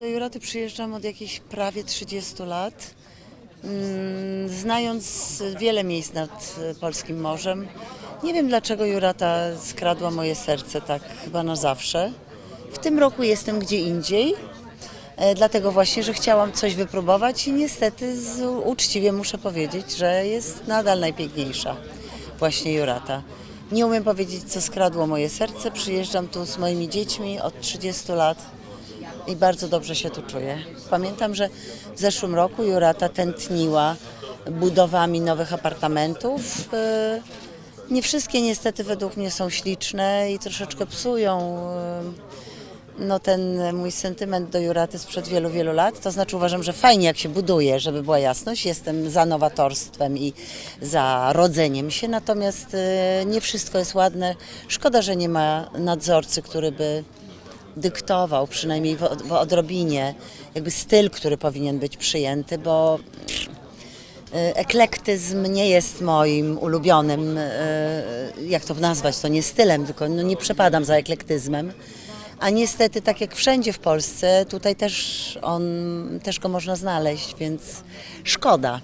Do Juraty przyjeżdżam od jakichś prawie 30 lat. Mm, Znając wiele miejsc nad polskim morzem, nie wiem dlaczego Jurata skradła moje serce tak chyba na zawsze. W tym roku jestem gdzie indziej, e, dlatego właśnie, że chciałam coś wypróbować i niestety uczciwie muszę powiedzieć, że jest nadal najpiękniejsza właśnie Jurata. Nie umiem powiedzieć, co skradło moje serce. Przyjeżdżam tu z moimi dziećmi od 30 lat i bardzo dobrze się tu czuję. Pamiętam, że w zeszłym roku Jurata tętniła budowami nowych apartamentów. Yy, Nie wszystkie niestety według mnie są śliczne i troszeczkę psują yy, no, ten mój sentyment do Juraty sprzed wielu, wielu lat. To znaczy uważam, że fajnie jak się buduje, żeby była jasność. Jestem za nowatorstwem i za rodzeniem się, natomiast yy, nie wszystko jest ładne. Szkoda, że nie ma nadzorcy, który by dyktował, przynajmniej w, w odrobinie, jakby styl, który powinien być przyjęty, bo y, eklektyzm nie jest moim ulubionym, y, jak to nazwać, to nie stylem, tylko no nie przepadam za eklektyzmem. A niestety, tak jak wszędzie w Polsce, tutaj też on, też go można znaleźć, więc szkoda.